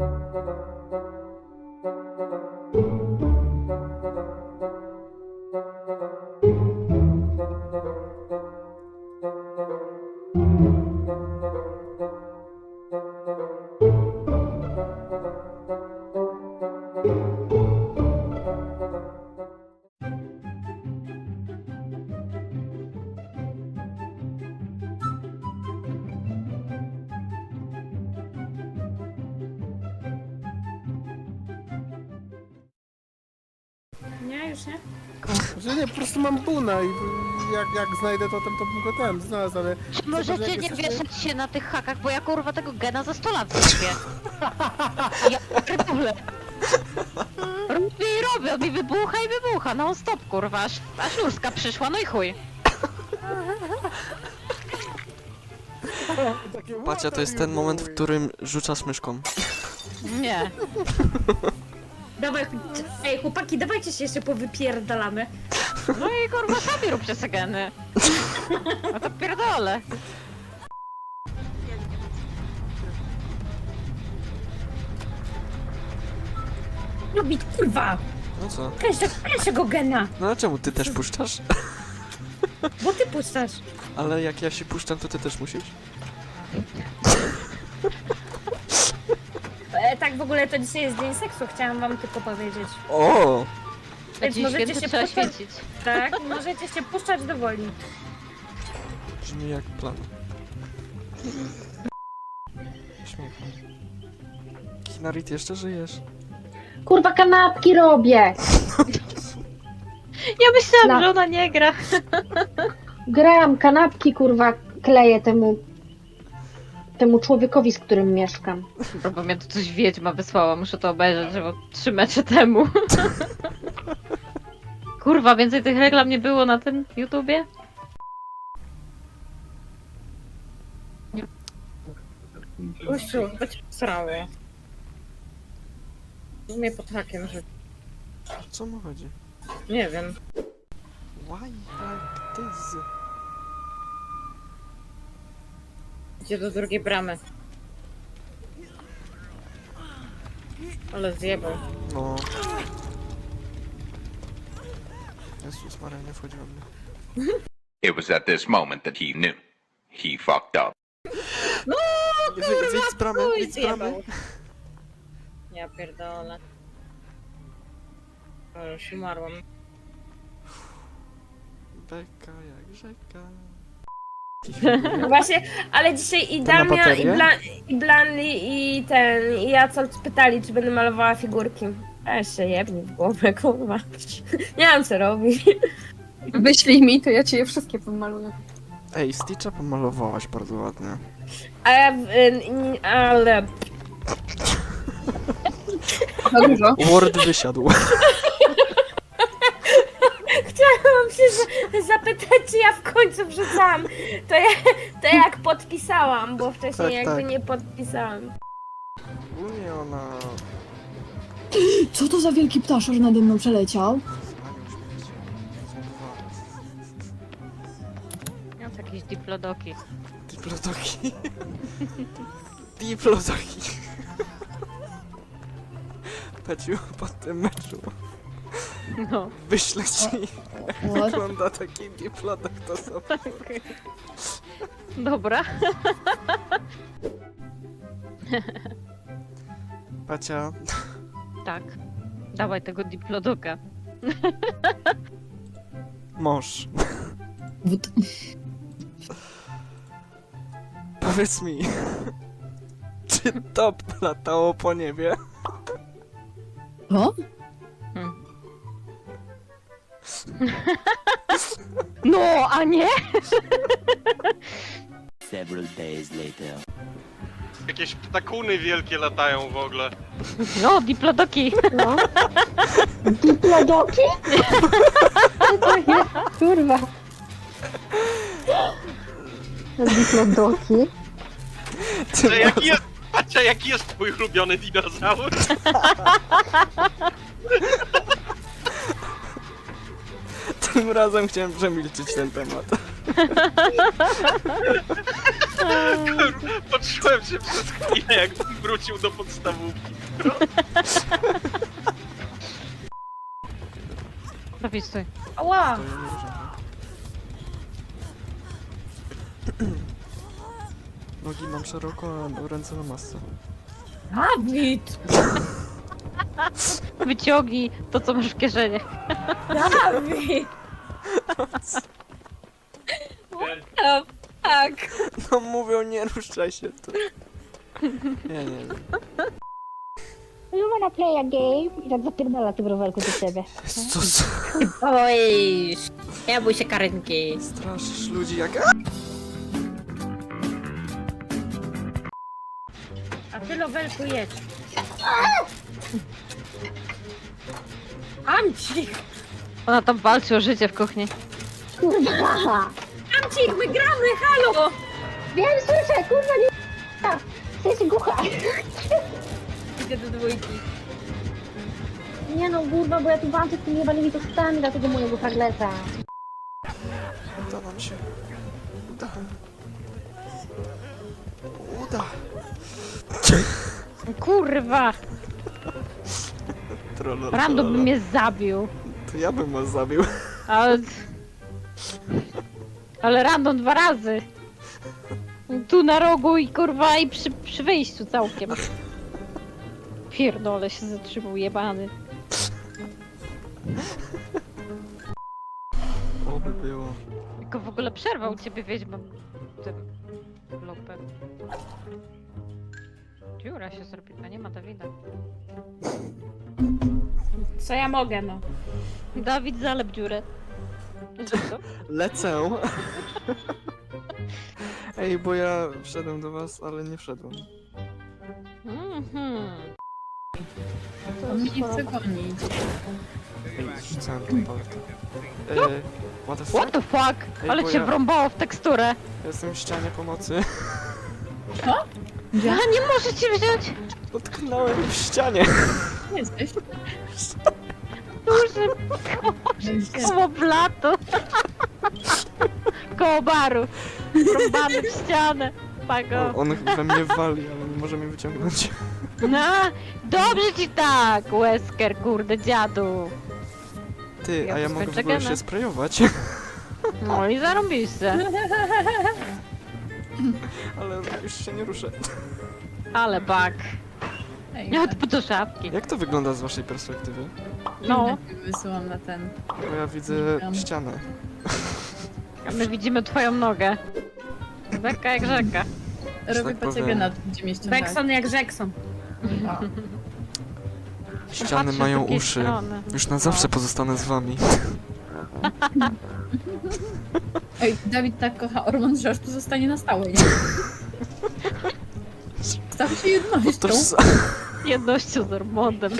Nie, już nie? Że nie, po prostu mam buna i jak, jak znajdę totem, to bym go ten znalazł, ale... Czy możecie jak nie jesteśmy- wieszać się na tych hakach, bo ja kurwa tego gena za 100 lat zrobię. Ja pierdolę. Robię i robię, on mi wybucha i wybucha, no stop kurwa, aż, aż lurska przyszła, no i chuj. Takie, Pacia, to jest ten moment, w którym rzucasz myszką. Nie. Dawaj, ch- ej chłopaki, dawajcie się jeszcze powypierdalamy. No i kurwa sami róbcie se geny. No to pierdolę. Robić, kurwa! No co? Pierwszego gena! No a czemu ty też puszczasz? Bo ty puszczasz. Ale jak ja się puszczam, to ty też musisz? Tak w ogóle to dzisiaj jest dzień seksu, chciałam wam tylko powiedzieć. O! A Więc dziś możecie święty się trzeba puszczać, święcić. tak? Możecie się puszczać do woli. Brzmi jak plan. Śmiech. Kinarit, jeszcze żyjesz? Kurwa kanapki robię! Ja myślałam, Na- że ona nie gra. Gram, kanapki kurwa kleję temu temu człowiekowi, z którym mieszkam. Bo mnie tu coś wiedźma wysłała, muszę to obejrzeć, było trzy mecze temu. Kurwa, więcej tych reklam nie było na tym YouTubie? Gościu, cię srało. Mnie pod hakiem, że O co mu chodzi? nie wiem. Why like this? Idzie do drugiej bramy. Ale zjebał. No. Jezus Maria, nie wchodzi we mnie. It was at this moment that he knew. He fucked up. Wy, wyjdź z bramy, chuj wyjdź z bramy. zjebał. Ja pierdolę. O, już umarłam. Beka jak rzeka. No Właśnie, ale dzisiaj i Damian, i? Bla, i Blanley, i ten, i Jacol pytali, czy będę malowała figurki. Ja się jebnij w głowę, kurwa. Nie mam co robić. Wyślij mi, to ja ci je wszystkie pomaluję. Ej, Stitcha pomalowałaś bardzo ładnie. A y, n- ale Za dużo. Word wysiadł. Chciałam się za- zapytać, czy ja w końcu wrzucałam. To, ja, to jak podpisałam, bo wcześniej Tak, jakby tak. nie podpisałam. Ogólnie ona... Co to za wielki ptaszor nade mną przeleciał? Panią śmierci. To jakieś diplodoki. Diplodoki. Diplodoki. Peciu, po tym meczu No. wyślę ci jak What? wygląda taki diplodok to sobie. Dobra. Pacia, Tak. Dawaj tego diplodoka. mąż, Wód. powiedz mi, czy top latało po niebie? O? No, a nie? Several days later. Jakieś ptakuny wielkie latają w ogóle. No, diplodoki. No. Diplodoki? Co to jest? Kurwa. Diplodoki? Że jaki jest, patrzcie jaki jest twój ulubiony dinozaur? Tym razem chciałem przemilczyć ten temat. Poczułem się przez chwilę, jak wrócił do podstawówki. Dawid, stój. Ała! Nogi mam szeroko, a ręce na masce. Dawid! Wyciągnij to, co masz w kieszeni. Dawid! What the fuck? No mówią, nie ruszaj się tu. Nie, nie, nie. You wanna play a game? I tak zapierdala tym rowerku do ciebie. Co za... Oj, nie bój się karynki. Straszysz ludzi jak... A ty, Lowelku, jedź. Amcik! Ona tam walczy o życie w kuchni. Kurwa! Amcik, my gramy, halo! Wiem, słyszę, kurwa, nie... Jesteś głucha. Idę do dwójki. Nie no, kurwa, bo ja tu walczę z tymi jebanymi tostami dla tego mojego fragleta. Uda nam się. Uda. Uda. Kurwa! Trololo, Rando by mnie zabił. To ja bym was zabił. Ale... Ale random dwa razy. Tu na rogu i kurwa i przy, przy wyjściu całkiem. Pierdole się zatrzymał jebany. Oby było. Tylko w ogóle przerwał ciebie wiedźma tym lopem. Dziura się zrobiła, nie ma Dawida. Co ja mogę, no? Dawid zalep dziurę. Lecę. Ej, bo ja wszedłem do was, ale nie wszedłem. Mhm. On mnie nie chce gonić. Ej, rzucałem tą palkę. Ej, what the fuck? What the fuck? Ej, Ale bo cię ja- wrąbało w teksturę. Ja Jestem w ścianie pomocy. Gdzie A nie może cię wziąć? Utknąłem w ścianie. jesteś? Duży Gdzie? Koło blatu. Koło baru. W ścianę. Pago. On we mnie wali, ale nie może mnie wyciągnąć. No, dobrze ci tak, Wesker, kurde, dziadu. Ty, Ja a ja mogę w ogóle się sprayować. No i zarąbiste. Ale już się nie ruszę. Ale bak. Ej, Nie od do szafki. Jak to wygląda z waszej perspektywy? No, Wysyłam na ten. Bo ja widzę Tam. ścianę. a my widzimy twoją nogę. Beka jak rzeka. Robię tak po ciebie powiem. na gdzie mnie ściągać. Bekson jak Jackson. Ściany Patrzę z mają drugiej uszy. strony. Już na zawsze pozostanę z wami. Ej, Dawid tak kocha Ormond, że aż tu zostanie na stałe, nie? Stał się jednością. Toż... Jednością z Ormondem.